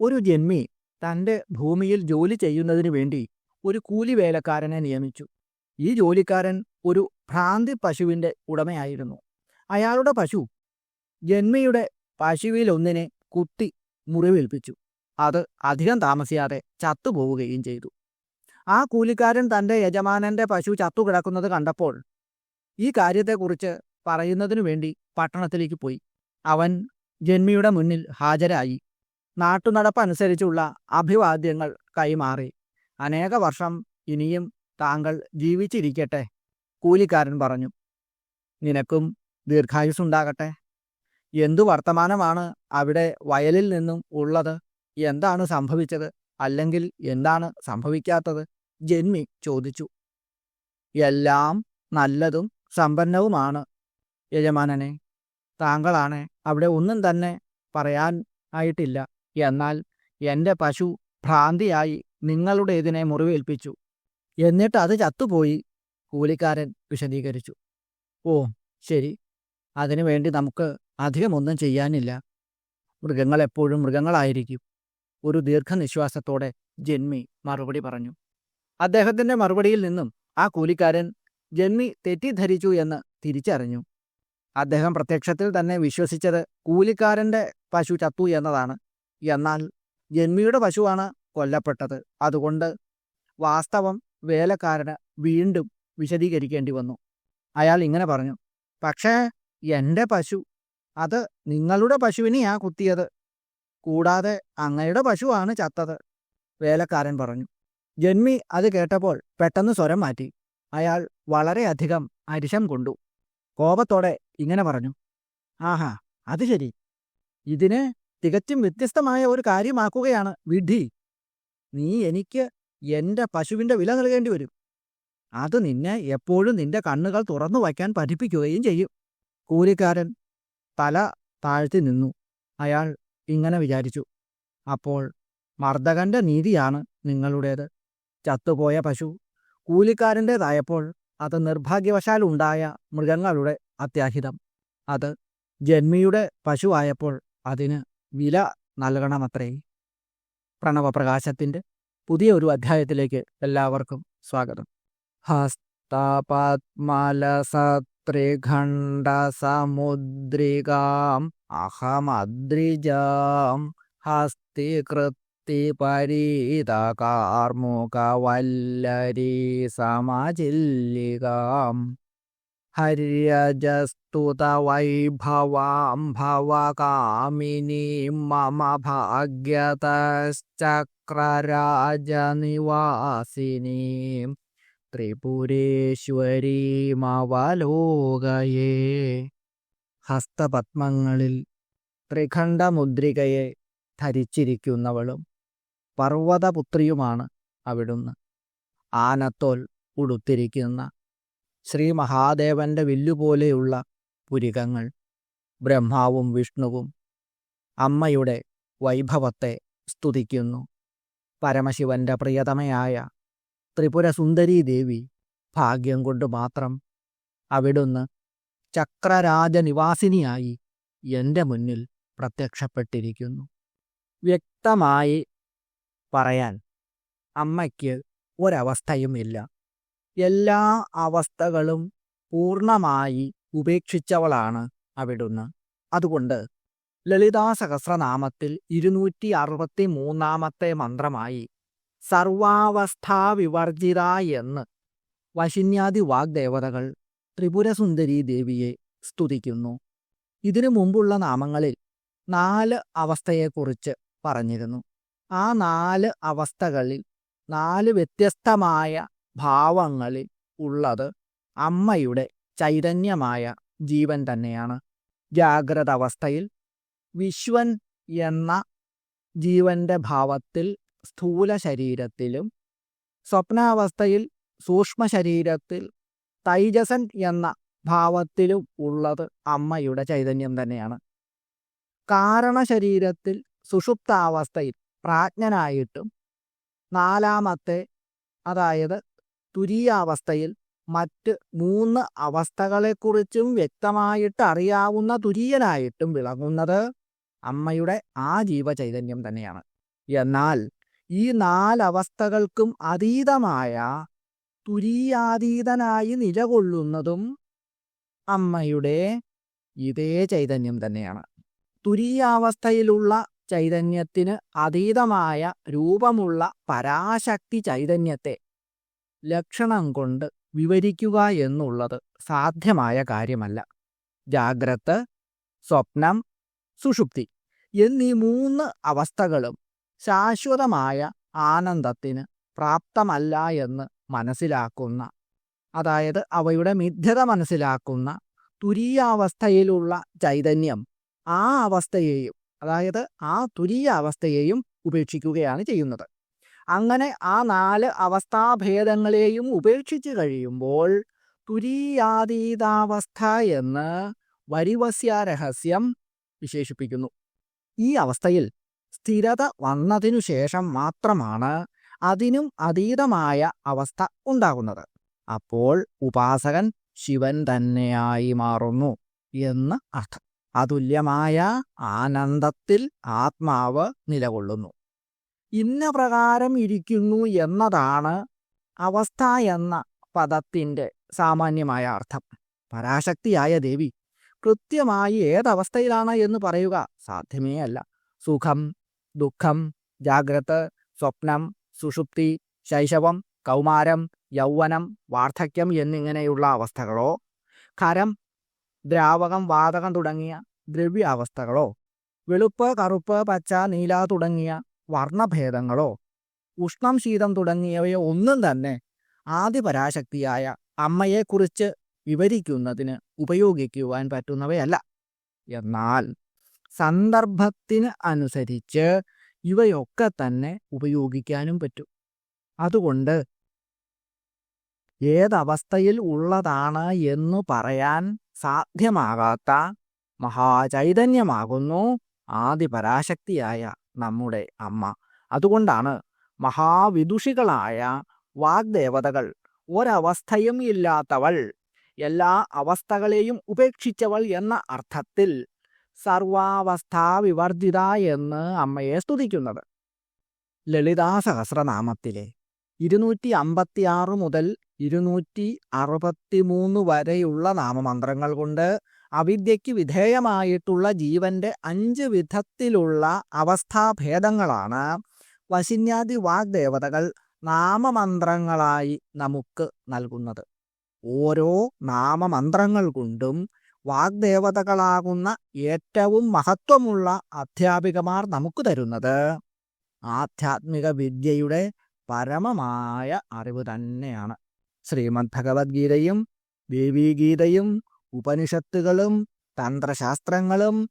ഒരു ജന്മി തന്റെ ഭൂമിയിൽ ജോലി ചെയ്യുന്നതിന് വേണ്ടി ഒരു കൂലി വേലക്കാരനെ നിയമിച്ചു. ഈ ജോലിക്കാരൻ ഒരു ഭ്രാന്തി പശുവിന്റെ ഉടമയായിരുന്നു. അയാളുടെ പശു ജന്മിയുടെ പശുവിലൊന്നിനെ കുത്തി മുറിവേൽപ്പിച്ചു. അത് അധികം താമസിയാതെ ചത്തുപോവുകയും ചെയ്തു. ആ കൂലിക്കാരൻ തന്റെ യജമാനന്റെ പശു ചത്തുകിടക്കുന്നത് കണ്ടപ്പോൾ ഈ കാര്യത്തെക്കുറിച്ച് പറയുന്നതിനു വേണ്ടി പട്ടണത്തിലേക്ക് പോയി. അവൻ ജന്മിയുടെ മുന്നിൽ ഹാജരായി. നാട്ടുനടപ്പനുസരിച്ചുള്ള അഭിവാദ്യങ്ങൾ കൈമാറി. അനേക വർഷം ഇനിയും താങ്കൾ ജീവിച്ചിരിക്കട്ടെ കൂലിക്കാരൻ പറഞ്ഞു. നിനക്കും ദീർഘായുസുണ്ടാകട്ടെ എന്തു വർത്തമാനമാണ് അവിടെ വയലിൽ നിന്നും ഉള്ളത്? എന്താണ് സംഭവിച്ചത്? അല്ലെങ്കിൽ എന്താണ് സംഭവിക്കാത്തത്? ജന്മി ചോദിച്ചു. എല്ലാം നല്ലതും സമ്പന്നവുമാണ് യജമാനനെ. താങ്കളാണ് അവിടെ ഒന്നും തന്നെ പറയാൻ ആയിട്ടില്ല. എന്നാൽ എന്റെ പശു ഭ്രാന്തിയായി നിങ്ങളുടേതിനെ മുറിവേൽപ്പിച്ചു. എന്നിട്ട് അത് ചത്തുപോയി കൂലിക്കാരൻ വിശദീകരിച്ചു. ഓ ശരി. അതിനു വേണ്ടി നമുക്ക് അധികമൊന്നും ചെയ്യാനില്ല. മൃഗങ്ങളെപ്പോഴും മൃഗങ്ങളായിരിക്കും. ഒരു ദീർഘനിശ്വാസത്തോടെ ജന്മി മറുപടി പറഞ്ഞു. അദ്ദേഹത്തിന്റെ മറുപടിയിൽ നിന്നും ആ കൂലിക്കാരൻ ജന്മി തെറ്റിദ്ധരിച്ചു എന്ന് തിരിച്ചറിഞ്ഞു. അദ്ദേഹം പ്രത്യക്ഷത്തിൽ തന്നെ വിശ്വസിച്ചത് കൂലിക്കാരന്റെ പശു ചത്തു എന്നതാണ്. എന്നാൽ ജന്മിയുടെ പശുവാണ് കൊല്ലപ്പെട്ടത്. അതുകൊണ്ട് വാസ്തവം വേലക്കാരന് വീണ്ടും വിശദീകരിക്കേണ്ടി വന്നു. അയാൾ ഇങ്ങനെ പറഞ്ഞു പക്ഷേ എന്റെ പശു അത് നിങ്ങളുടെ പശുവിനെയാ കുത്തിയത്. കൂടാതെ അങ്ങയുടെ പശുവാണ് ചത്തത് വേലക്കാരൻ പറഞ്ഞു. ജന്മി അത് കേട്ടപ്പോൾ പെട്ടെന്ന് സ്വരം മാറ്റി. അയാൾ വളരെയധികം അരിശം കൊണ്ടു. കോപത്തോടെ ഇങ്ങനെ പറഞ്ഞു ആഹാ അത് ശരി. ഇതിനെ തികച്ചും വ്യത്യസ്തമായ ഒരു കാര്യമാക്കുകയാണ് വിഡി നീ എനിക്ക് എന്റെ പശുവിന്റെ വില നൽകേണ്ടി വരും. അത് നിന്നെ എപ്പോഴും നിന്റെ കണ്ണുകൾ തുറന്നു വയ്ക്കാൻ പഠിപ്പിക്കുകയും ചെയ്യും. കൂലിക്കാരൻ തല താഴ്ത്തി നിന്നു. അയാൾ ഇങ്ങനെ വിചാരിച്ചു. അപ്പോൾ മർദ്ദകന്റെ നീതിയാണ് നിങ്ങളുടേത്. ചത്തുപോയ പശു കൂലിക്കാരന്റേതായപ്പോൾ അത് നിർഭാഗ്യവശാൽ ഉണ്ടായ മൃഗങ്ങളുടെ അത്യാഹിതം. അത് ജന്മിയുടെ പശുവായപ്പോൾ അതിന് വില നൽകണമത്രേ. പ്രണവപ്രകാശത്തിന്റെ പുതിയ ഒരു അധ്യായത്തിലേക്ക് എല്ലാവർക്കും സ്വാഗതം. ഹസ്തപത്മലസത്രിഖണ്ഡ സമുദ്രികാം അഹമദ്രിജാം ഹസ്തികൃത്തി പരീതകാർമുകവല്ലരീ സമചില്ലികാം ഹര്യജസ്തുതവൈഭവാം ഭവകാമിനീം മമ ഭാഗ്യതശ്ചക്രരാജനിവാസിനീം ത്രിപുരേശ്വരീമവലോകയേ ഹസ്തപത്മങ്ങളിൽ ത്രിഖണ്ഡമുദ്രികയെ ധരിച്ചിരിക്കുന്നവളും പർവതപുത്രിയുമാണ് അവിടുന്ന്. ആനത്തോൽ ഉടുത്തിരിക്കുന്ന ശ്രീ മഹാദേവന്റെ വില്ലുപോലെയുള്ള പുരികങ്ങൾ ബ്രഹ്മാവും വിഷ്ണുവും അമ്മയുടെ വൈഭവത്തെ സ്തുതിക്കുന്നു. പരമശിവന്റെ പ്രിയതമയായ ത്രിപുരസുന്ദരീ ദേവി ഭാഗ്യം കൊണ്ട് മാത്രം അവിടുന്ന് ചക്രരാജനിവാസിനിയായി എന്റെ മുന്നിൽ പ്രത്യക്ഷപ്പെട്ടിരിക്കുന്നു. വ്യക്തമായി പറയാൻ അമ്മയ്ക്ക് ഒരവസ്ഥയുമില്ല. എല്ലാ അവസ്ഥകളും പൂർണമായി ഉപേക്ഷിച്ചവളാണ് അവിടുന്ന്. അതുകൊണ്ട് ലളിതാ സഹസ്രനാമത്തിൽ ഇരുന്നൂറ്റി അറുപത്തി മൂന്നാമത്തെ മന്ത്രമായി സർവാവസ്ഥാവിവർജിത എന്ന് വശിന്യാദി വാഗ്ദേവതകൾ ത്രിപുരസുന്ദരി ദേവിയെ സ്തുതിക്കുന്നു. ഇതിനു മുമ്പുള്ള നാമങ്ങളിൽ നാല് അവസ്ഥയെക്കുറിച്ച് പറഞ്ഞിരുന്നു. ആ നാല് അവസ്ഥകളിൽ നാല് വ്യത്യസ്തമായ ഭാവങ്ങളിൽ ഉള്ളത് അമ്മയുടെ ചൈതന്യമായ ജീവൻ തന്നെയാണ്. ജാഗ്രത അവസ്ഥയിൽ വിശ്വൻ എന്ന ജീവന്റെ ഭാവത്തിൽ സ്ഥൂല ശരീരത്തിലും സ്വപ്നാവസ്ഥയിൽ സൂക്ഷ്മ ശരീരത്തിൽ തൈജസൻ എന്ന ഭാവത്തിലും ഉള്ളത് അമ്മയുടെ ചൈതന്യം തന്നെയാണ്. കാരണശരീരത്തിൽ സുഷുപ്താവസ്ഥയിൽ പ്രാജ്ഞനായിട്ടും നാലാമത്തെ അതായത് തുരീയാവസ്ഥയിൽ മറ്റ് മൂന്ന് അവസ്ഥകളെക്കുറിച്ചും വ്യക്തമായിട്ട് അറിയാവുന്ന തുര്യനായിട്ടും വിളങ്ങുന്നത് അമ്മയുടെ ആ ജീവചൈതന്യം തന്നെയാണ്. എന്നാൽ ഈ നാലവസ്ഥകൾക്കും അതീതമായ തുരീയാതീതനായി നിലകൊള്ളുന്നതും അമ്മയുടെ ഇതേ ചൈതന്യം തന്നെയാണ്. തുരീയാവസ്ഥയിലുള്ള ചൈതന്യത്തിന് അതീതമായ രൂപമുള്ള പരാശക്തി ചൈതന്യത്തെ ലക്ഷണം കൊണ്ട് വിവരിക്കുക എന്നുള്ളത് സാധ്യമായ കാര്യമല്ല. ജാഗ്രത് സ്വപ്നം സുഷുപ്തി എന്നീ മൂന്ന് അവസ്ഥകളും ശാശ്വതമായ ആനന്ദത്തിന് പ്രാപ്തമല്ല എന്ന് മനസ്സിലാക്കുന്ന അതായത് അവയുടെ മിഥ്യത മനസ്സിലാക്കുന്ന തുരീയാവസ്ഥയിലുള്ള ചൈതന്യം ആ അവസ്ഥയെയും അതായത് ആ തുരീയാവസ്ഥയെയും ഉപേക്ഷിക്കുകയാണ് ചെയ്യുന്നത്. അങ്ങനെ ആ നാല് അവസ്ഥാഭേദങ്ങളെയും ഉപേക്ഷിച്ചു കഴിയുമ്പോൾ തുരീയാതീതാവസ്ഥ എന്ന് വരിവസ്യാരഹസ്യം വിശേഷിപ്പിക്കുന്നു. ഈ അവസ്ഥയിൽ സ്ഥിരത വന്നതിനു ശേഷം മാത്രമാണ് അതിനും അതീതമായ അവസ്ഥ ഉണ്ടാകുന്നത്. അപ്പോൾ ഉപാസകൻ ശിവൻ തന്നെയായി മാറുന്നു എന്ന് അർത്ഥം. അതുല്യമായ ആനന്ദത്തിൽ ആത്മാവ് നിലകൊള്ളുന്നു. ഇന്ന പ്രകാരം ഇരിക്കുന്നു എന്നതാണ് അവസ്ഥ എന്ന പദത്തിന്റെ സാമാന്യമായ അർത്ഥം. പരാശക്തിയായ ദേവി കൃത്യമായി ഏതവസ്ഥയിലാണ് എന്ന് പറയുക സാധ്യമേ അല്ല. സുഖം ദുഃഖം ജാഗ്രത് സ്വപ്നം സുഷുപ്തി ശൈശവം കൗമാരം യൗവനം വാർദ്ധക്യം എന്നിങ്ങനെയുള്ള അവസ്ഥകളോ ഖരം ദ്രാവകം വാതകം തുടങ്ങിയ ദ്രവ്യാവസ്ഥകളോ വെളുപ്പ് കറുപ്പ് പച്ച നീല തുടങ്ങിയ വർണഭേദങ്ങളോ ഉഷ്ണം ശീതം തുടങ്ങിയവയോ ഒന്നും തന്നെ ആദിപരാശക്തിയായ അമ്മയെക്കുറിച്ച് വിവരിക്കുന്നതിന് ഉപയോഗിക്കുവാൻ പറ്റുന്നവയല്ല. എന്നാൽ സന്ദർഭത്തിന് അനുസരിച്ച് ഇവയൊക്കെ തന്നെ ഉപയോഗിക്കാനും പറ്റും. അതുകൊണ്ട് ഏതവസ്ഥയിൽ ഉള്ളതാണ് എന്നു പറയാൻ സാധ്യമാകാത്ത മഹാചൈതന്യമാകുന്നു ആദിപരാശക്തിയായ നമ്മുടെ അമ്മ. അതുകൊണ്ടാണ് മഹാവിദുഷികളായ വാഗ്ദേവതകൾ ഒരവസ്ഥയും ഇല്ലാത്തവൾ എല്ലാ അവസ്ഥകളെയും ഉപേക്ഷിച്ചവൾ എന്ന അർത്ഥത്തിൽ സർവാവസ്ഥാ വിവർജിത എന്ന് അമ്മയെ സ്തുതിക്കുന്നത്. ലളിതാ സഹസ്രനാമത്തിലെ ഇരുന്നൂറ്റി അമ്പത്തിയാറ് മുതൽ ഇരുന്നൂറ്റി അറുപത്തിമൂന്ന് വരെയുള്ള നാമമന്ത്രങ്ങൾ കൊണ്ട് അവിദ്യയ്ക്ക് വിധേയമായിട്ടുള്ള ജീവന്റെ അഞ്ച് വിധത്തിലുള്ള അവസ്ഥാഭേദങ്ങളാണ്. വശിന്യാദി വാഗ്ദേവതകൾ നാമമന്ത്രങ്ങളായി നമുക്ക് നൽകുന്നത്. ഓരോ നാമമന്ത്രങ്ങൾ കൊണ്ടും വാഗ്ദേവതകളാകുന്ന ഏറ്റവും മഹത്വമുള്ള അധ്യാപികമാർ നമുക്ക് തരുന്നത് ആധ്യാത്മിക വിദ്യയുടെ പരമമായ അറിവ് തന്നെയാണ്. ശ്രീമദ് ഭഗവത്ഗീതയും ദേവീഗീതയും ഉപനിഷത്തുകളും തന്ത്രശാസ്ത്രങ്ങളും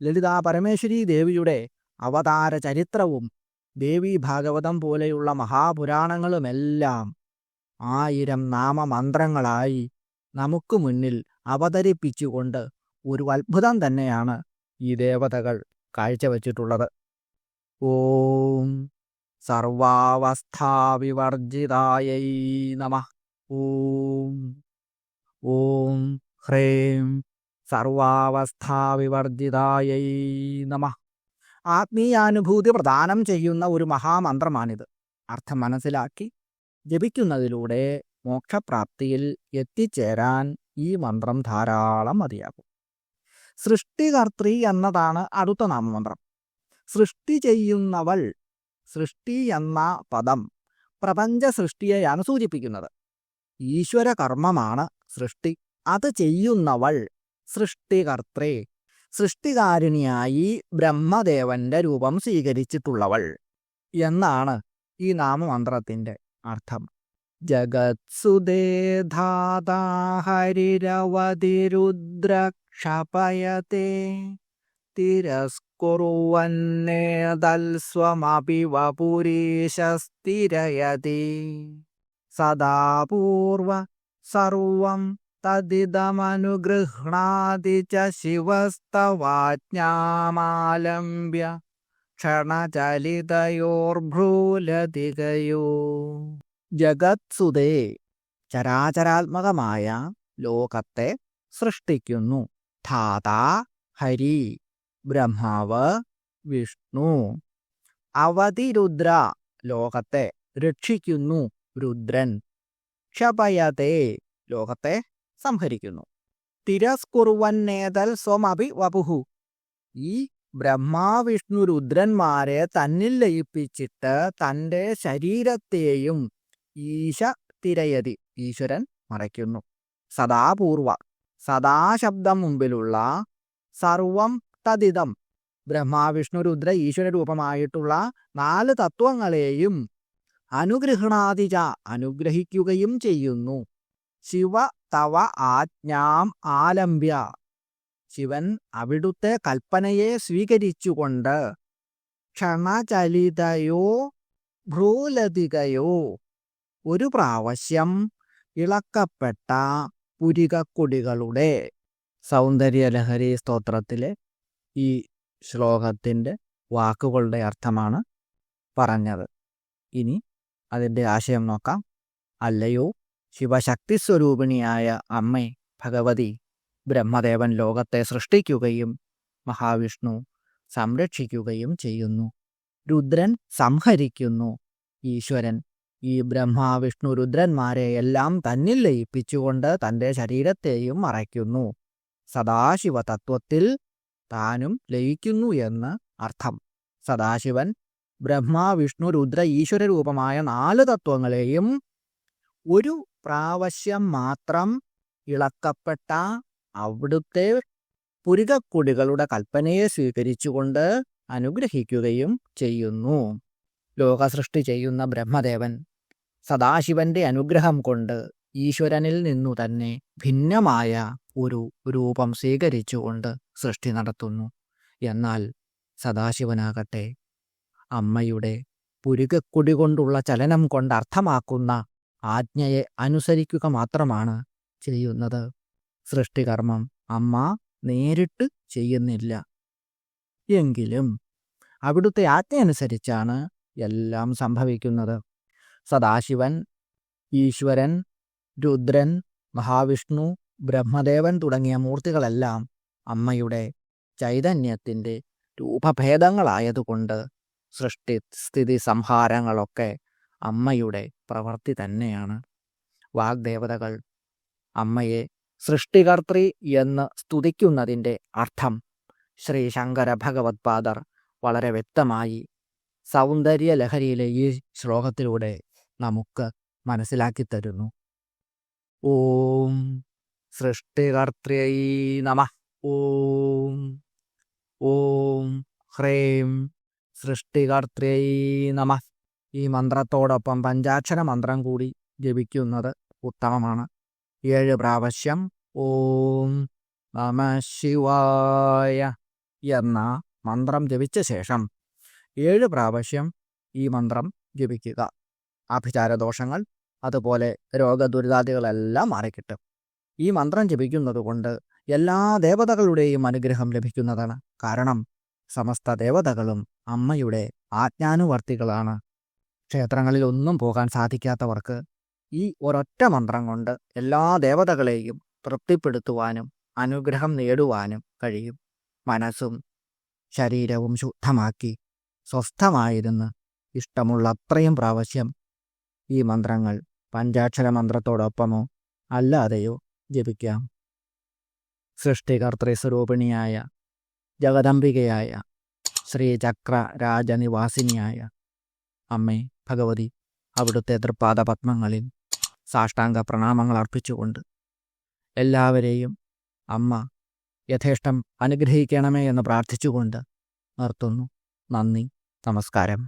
ലളിതാ പരമേശ്വരി ദേവിയുടെ അവതാര ചരിത്രവും ദേവി ഭാഗവതം പോലെയുള്ള മഹാപുരാണങ്ങളുമെല്ലാം ആയിരം നാമമന്ത്രങ്ങളായി നമുക്ക് മുന്നിൽ അവതരിപ്പിച്ചുകൊണ്ട് ഒരു അത്ഭുതം തന്നെയാണ് ഈ ദേവതകൾ കാഴ്ചവച്ചിട്ടുള്ളത്. ഓം സർവാവസ്ഥാവിവർജിതായൈ നമ. ഓം. ഓം ഹ്രേം സർവാവസ്ഥാവിവർജിതായൈ നമ ആത്മീയാനുഭൂതി പ്രദാനം ചെയ്യുന്ന ഒരു മഹാമന്ത്രമാണിത്. അർത്ഥം മനസ്സിലാക്കി ജപിക്കുന്നതിലൂടെ മോക്ഷപ്രാപ്തിയിൽ എത്തിച്ചേരാൻ ഈ മന്ത്രം ധാരാളം മതിയാകും. സൃഷ്ടികർത്തി എന്നതാണ് അടുത്ത നാമമന്ത്രം. സൃഷ്ടി ചെയ്യുന്നവൾ സൃഷ്ടി എന്ന പദം പ്രപഞ്ച സൃഷ്ടിയെയാണ് സൂചിപ്പിക്കുന്നത്. ഈശ്വരകർമ്മമാണ് സൃഷ്ടി. അത് ചെയ്യുന്നവൾ സൃഷ്ടികർത്രേ സൃഷ്ടികാരിണിയായി ബ്രഹ്മദേവന്റെ രൂപം സ്വീകരിച്ചിട്ടുള്ളവൾ എന്നാണ് ഈ നാമമന്ത്രത്തിന്റെ അർത്ഥം. ജഗത്സുദേധാതാഹരിരവതിരുദ്രക്ഷപയത്തെ തിരസ്കുറുവന്നേതൽസ്വമപി വപുരീശസ്ഥിരയതി സദാ പൂർവ സർവം തദിദമനുഗൃഹ്ണാതി ച ശിവസ്തവാജ്ഞാമാലംബ്യ ക്ഷണചലിതയോർഭ്രൂലതികയോ ജഗത്സുതേ ചരാചരാത്മകമായ ലോകത്തെ സൃഷ്ടിക്കുന്നു. ധാതാ ഹരി ബ്രഹ്മാവ് വിഷ്ണു. അവതിരുദ്ര ലോകത്തെ രക്ഷിക്കുന്നു രുദ്രൻ. ക്ഷപയതേ ലോകത്തെ സംഹരിക്കുന്നു. തിരസ്കുറുവൻ നേതൽ സ്വമഭി വപുഹു. ഈ ബ്രഹ്മാവിഷ്ണു രുദ്രന്മാരെ തന്നിൽ ലയിപ്പിച്ചിട്ട് തന്റെ ശരീരത്തെയും ഈശ തിരയതി. ഈശ്വരൻ മറയ്ക്കുന്നു. സദാപൂർവ. സദാശബ്ദം മുമ്പിലുള്ള സർവം തദിതം. ബ്രഹ്മാവിഷ്ണു രുദ്ര ഈശ്വര രൂപമായിട്ടുള്ള നാല് തത്വങ്ങളെയും അനുഗ്രഹണാതിജ അനുഗ്രഹിക്കുകയും ചെയ്യുന്നു. ശിവ തവ ആജ്ഞാം ആലംബ്യ. ശിവൻ അവിടുത്തെ കൽപ്പനയെ സ്വീകരിച്ചുകൊണ്ട് ക്ഷണചലിതയോ ഭ്രൂലതികയോ ഒരു പ്രാവശ്യം ഇളക്കപ്പെട്ട പുരികക്കുടികളുടെ സൗന്ദര്യലഹരി സ്തോത്രത്തിലെ ഈ ശ്ലോകത്തിന്റെ വാക്കുകളുടെ അർത്ഥമാണ് പറഞ്ഞത്. ഇനി അതിന്റെ ആശയം നോക്കാം. അല്ലയോ ശിവശക്തി സ്വരൂപിണിയായ അമ്മേ ഭഗവതി ബ്രഹ്മദേവൻ ലോകത്തെ സൃഷ്ടിക്കുകയും മഹാവിഷ്ണു സംരക്ഷിക്കുകയും ചെയ്യുന്നു. രുദ്രൻ സംഹരിക്കുന്നു. ഈശ്വരൻ ഈ ബ്രഹ്മാവിഷ്ണു രുദ്രന്മാരെ എല്ലാം തന്നിൽ ലയിപ്പിച്ചുകൊണ്ട് തന്റെ ശരീരത്തെയും മറയ്ക്കുന്നു. സദാശിവ തത്വത്തിൽ താനും ലയിക്കുന്നു എന്ന് അർത്ഥം. സദാശിവൻ ബ്രഹ്മ വിഷ്ണു രുദ്ര ഈശ്വര രൂപമായ നാല് തത്വങ്ങളെയും ഒരു പ്രാവശ്യം മാത്രം ഇളക്കപ്പെട്ട അവിടുത്തെ പുരികക്കുടികളുടെ കൽപ്പനയെ സ്വീകരിച്ചുകൊണ്ട് അനുഗ്രഹിക്കുകയും ചെയ്യുന്നു. ലോകസൃഷ്ടി ചെയ്യുന്ന ബ്രഹ്മദേവൻ സദാശിവന്റെ അനുഗ്രഹം കൊണ്ട് ഈശ്വരനിൽ നിന്നു തന്നെ ഭിന്നമായ ഒരു രൂപം സ്വീകരിച്ചുകൊണ്ട് സൃഷ്ടി നടത്തുന്നു. എന്നാൽ സദാശിവനാകട്ടെ അമ്മയുടെ പുരുകക്കുടി കൊണ്ടുള്ള ചലനം കൊണ്ട് അർത്ഥമാക്കുന്ന ആജ്ഞയെ അനുസരിക്കുക മാത്രമാണ് ചെയ്യുന്നത്. സൃഷ്ടികർമ്മം അമ്മ നേരിട്ട് ചെയ്യുന്നില്ല. എങ്കിലും അവിടുത്തെ ആജ്ഞ അനുസരിച്ചാണ് എല്ലാം സംഭവിക്കുന്നത്. സദാശിവൻ ഈശ്വരൻ രുദ്രൻ മഹാവിഷ്ണു ബ്രഹ്മദേവൻ തുടങ്ങിയ മൂർത്തികളെല്ലാം അമ്മയുടെ ചൈതന്യത്തിന്റെ രൂപഭേദങ്ങളായതുകൊണ്ട് സൃഷ്ടി സ്ഥിതി സംഹാരങ്ങളൊക്കെ അമ്മയുടെ പ്രവൃത്തി തന്നെയാണ്. വാഗ്ദേവതകൾ അമ്മയെ സൃഷ്ടികർത്തൃ എന്ന് സ്തുതിക്കുന്നതിന്റെ അർത്ഥം ശ്രീ ശങ്കര ഭഗവത്പാദർ വളരെ വ്യക്തമായി സൗന്ദര്യ സൗന്ദര്യലഹരിയിലെ ഈ ശ്ലോകത്തിലൂടെ നമുക്ക് മനസ്സിലാക്കി തരുന്നു. ഓം സൃഷ്ടികർത്തൃ നമ. ഓം ഓം ഹ്രേം സൃഷ്ടികർത്തൃ നമ. ഈ മന്ത്രത്തോടൊപ്പം പഞ്ചാക്ഷര മന്ത്രം കൂടി ജപിക്കുന്നത് ഉത്തമമാണ്. ഏഴ് പ്രാവശ്യം ഓം നമ ശിവായ എന്ന മന്ത്രം ജപിച്ച ശേഷം ഏഴ് പ്രാവശ്യം ഈ മന്ത്രം ജപിക്കുക. ആഭിചാരദോഷങ്ങൾ അതുപോലെ രോഗദുരിതാദികളെല്ലാം മാറിക്കിട്ടും. ഈ മന്ത്രം ജപിക്കുന്നത് കൊണ്ട് എല്ലാ ദേവതകളുടെയും അനുഗ്രഹം ലഭിക്കുന്നതാണ്. കാരണം സമസ്ത ദേവതകളും അമ്മയുടെ ആജ്ഞാനുവർത്തികളാണ്. ക്ഷേത്രങ്ങളിൽ ഒന്നും പോകാൻ സാധിക്കാത്തവർക്ക് ഈ ഒരൊറ്റ മന്ത്രം കൊണ്ട് എല്ലാ ദേവതകളെയും തൃപ്തിപ്പെടുത്തുവാനും അനുഗ്രഹം നേടുവാനും കഴിയും. മനസ്സും ശരീരവും ശുദ്ധമാക്കി സ്വസ്ഥമായിരുന്ന് ഇഷ്ടമുള്ള അത്രയും പ്രാവശ്യം ഈ മന്ത്രങ്ങൾ പഞ്ചാക്ഷര മന്ത്രത്തോടൊപ്പമോ അല്ലാതെയോ ജപിക്കാം. സൃഷ്ടികർത്തൃ സ്വരൂപിണിയായ ജഗദംബികയായ ശ്രീചക്ര രാജനിവാസിനിയായ അമ്മേ ഭഗവതി അവിടുത്തെ തൃപ്പാദ പത്മങ്ങളിൽ സാഷ്ടാംഗ പ്രണാമങ്ങൾ അർപ്പിച്ചുകൊണ്ട് എല്ലാവരെയും അമ്മ യഥേഷ്ടം അനുഗ്രഹിക്കണമേ എന്ന് പ്രാർത്ഥിച്ചുകൊണ്ട് നിർത്തുന്നു. നന്ദി. നമസ്കാരം.